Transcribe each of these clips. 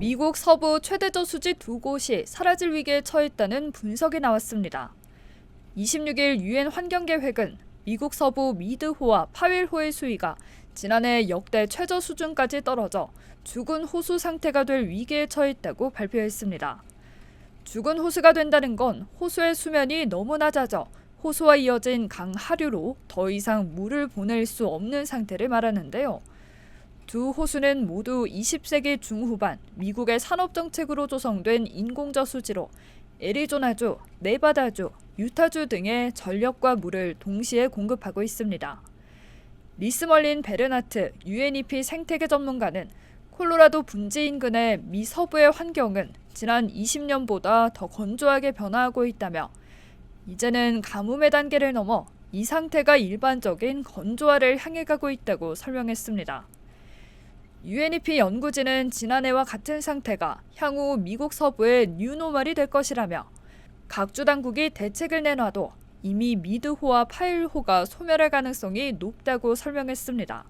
미국 서부 최대 저수지 두 곳이 사라질 위기에 처했다는 분석이 나왔습니다. 26일 유엔 환경계획은 미국 서부 미드호와 파윌호의 수위가 지난해 역대 최저 수준까지 떨어져 죽은 호수 상태가 될 위기에 처했다고 발표했습니다. 죽은 호수가 된다는 건 호수의 수면이 너무 낮아져 호수와 이어진 강 하류로 더 이상 물을 보낼 수 없는 상태를 말하는데요. 두 호수는 모두 20세기 중후반 미국의 산업 정책으로 조성된 인공저수지로 애리조나주, 네바다주, 유타주 등의 전력과 물을 동시에 공급하고 있습니다. 리스멀린 베르나트 UNEP 생태계 전문가는 콜로라도 분지 인근의 미 서부의 환경은 지난 20년보다 더 건조하게 변화하고 있다며 이제는 가뭄의 단계를 넘어 이 상태가 일반적인 건조화를 향해 가고 있다고 설명했습니다. UNEP 연구진은 지난해와 같은 상태가 향후 미국 서부의 뉴노멀이 될 것이라며 각주 당국이 대책을 내놔도 이미 미드호와 파일호가 소멸할 가능성이 높다고 설명했습니다.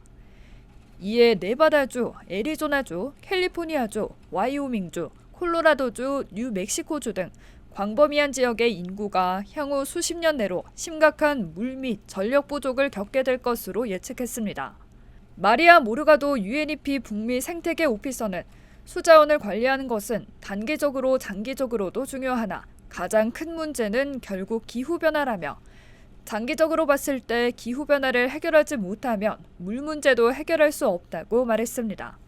이에 네바다주, 애리조나주, 캘리포니아주, 와이오밍주, 콜로라도주, 뉴멕시코주 등 광범위한 지역의 인구가 향후 수십 년 내로 심각한 물 및 전력 부족을 겪게 될 것으로 예측했습니다. 마리아 모르가도 UNEP 북미 생태계 오피서는 수자원을 관리하는 것은 단기적으로 장기적으로도 중요하나 가장 큰 문제는 결국 기후변화라며 장기적으로 봤을 때 기후변화를 해결하지 못하면 물 문제도 해결할 수 없다고 말했습니다.